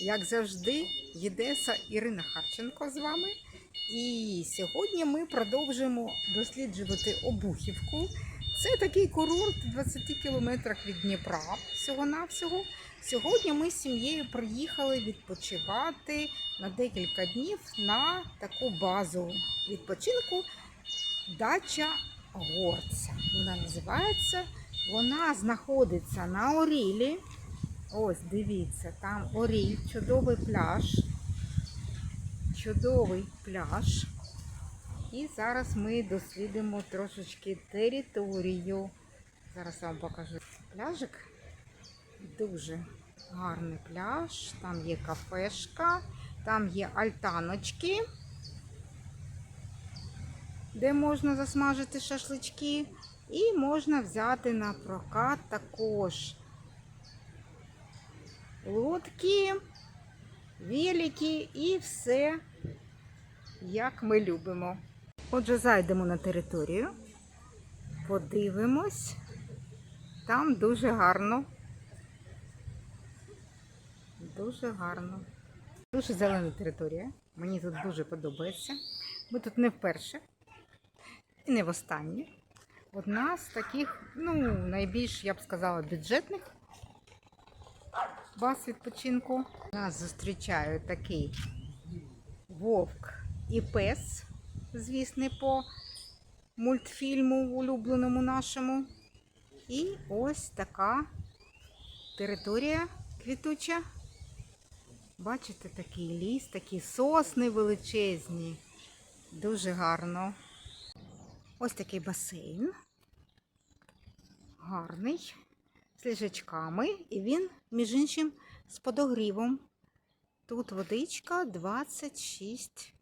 Як завжди, Єдеса Ірина Харченко з вами. І сьогодні ми продовжуємо досліджувати Обухівку. Це такий курорт в 20 кілометрах від Дніпра, всього-навсього. Сьогодні ми з сім'єю приїхали відпочивати на декілька днів на таку базу відпочинку Дача Горця. Вона називається. Вона знаходиться на Орілі. Ось, дивіться, там Оріль, чудовий пляж. Чудовий пляж. І зараз ми дослідимо трошечки територію. Зараз я вам покажу пляжик. Дуже гарний пляж. Там є кафешка, там є альтаночки, де можна засмажити шашлички. І можна взяти на прокат також лодки, велики і все, як ми любимо. Отже, зайдемо на територію, подивимось. Там дуже гарно. Дуже гарно. Дуже зелена територія. Мені тут дуже подобається. Ми тут не вперше і не востаннє. Одна з таких, ну, найбільш, я б сказала, бюджетних баз відпочинку. Нас зустрічає такий вовк і пес, звісний по мультфільму улюбленому нашому. І ось така територія квітуча. Бачите, такий ліс, такі сосни величезні. Дуже гарно. Ось такий басейн. Гарний. З ліжачками. І він, між іншим, з подогрівом. Тут водичка 26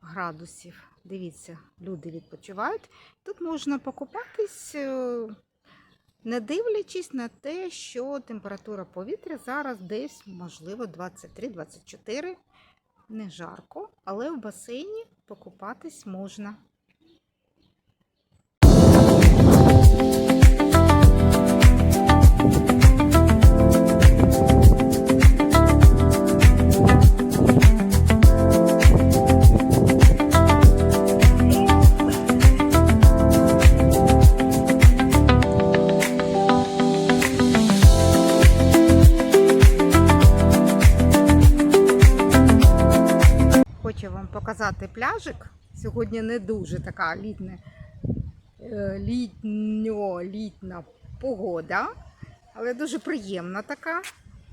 градусів. Дивіться, люди відпочивають. Тут можна покупатись, е, не дивлячись на те, що температура повітря зараз десь, можливо, 23-24. Не жарко, але в басейні покупатись можна. Пляжик. Сьогодні не дуже така літня, е, літньо-літня погода, але дуже приємна така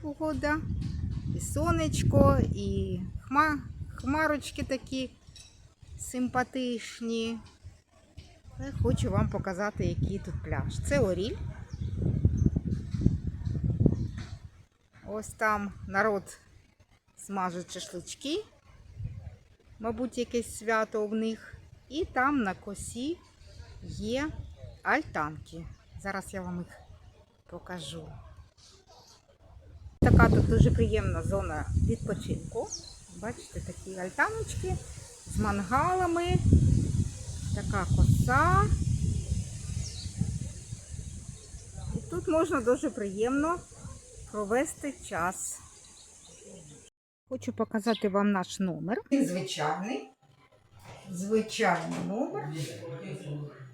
погода. І сонечко, і хма, хмарочки такі симпатичні. Але хочу вам показати, який тут пляж. Це Оріль. Ось там народ смажить шашлички мабуть, якесь свято в них. І там на косі є альтанки. Зараз я вам їх покажу. Така тут дуже приємна зона відпочинку. Бачите, такі альтаночки з мангалами. Така коса. І тут можна дуже приємно провести час. Хочу показати вам наш номер. Він звичайний. Звичайний номер.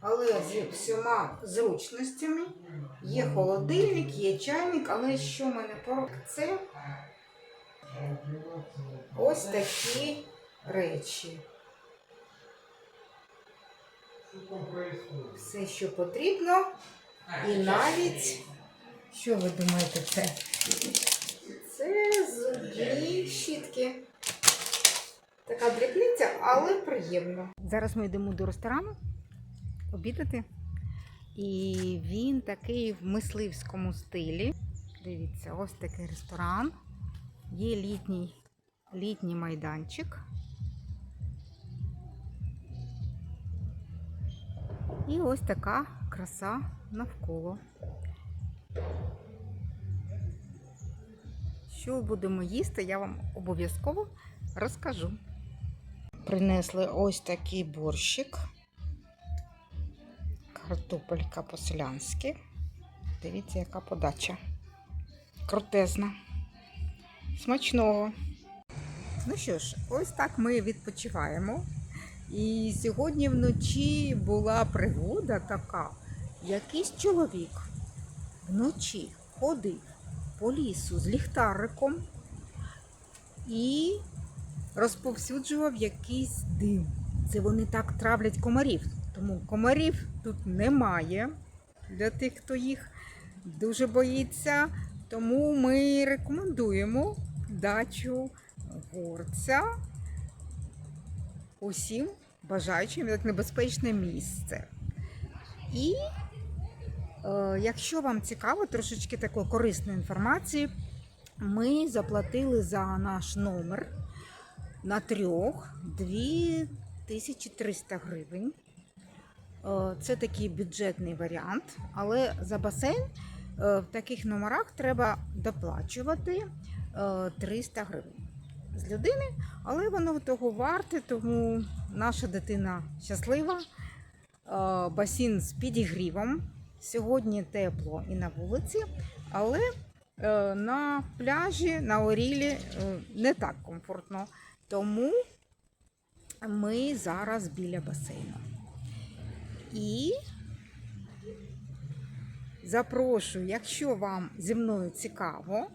Але з всіма зручностями. Є холодильник, є чайник, але що мене поруч це ось такі речі. Все, що потрібно. І навіть, що ви думаєте, це? Це зубні щітки. Така дрібниця, але приємно. Зараз ми йдемо до ресторану обідати. І він такий в мисливському стилі. Дивіться, ось такий ресторан. Є літній, літній майданчик. І ось така краса навколо. Що будемо їсти, я вам обов'язково розкажу. Принесли ось такий борщик. Картопелька по-селянськи. Дивіться, яка подача. Крутезна. Смачного! Ну що ж, ось так ми відпочиваємо. І сьогодні вночі була пригода така. Якийсь чоловік вночі ходив по лісу з ліхтариком і розповсюджував якийсь дим. Це вони так травлять комарів. Тому комарів тут немає для тих, хто їх дуже боїться. Тому ми рекомендуємо дачу горця усім бажаючим як небезпечне місце. І якщо вам цікаво трошечки такої корисної інформації, ми заплатили за наш номер на трьох 2300 гривень. Е, Це такий бюджетний варіант, але за басейн е, в таких номерах треба доплачувати е, 300 гривень з людини, але воно того варте, тому наша дитина щаслива. Е, Басейн з підігрівом. Сьогодні тепло і на вулиці, але е, на пляжі, на Орілі е, не так комфортно. Тому ми зараз біля басейну. І запрошую, якщо вам зі мною цікаво,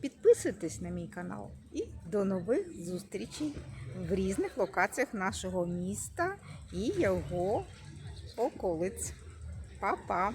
підписуйтесь на мій канал і до нових зустрічей в різних локаціях нашого міста і його околиць. papá.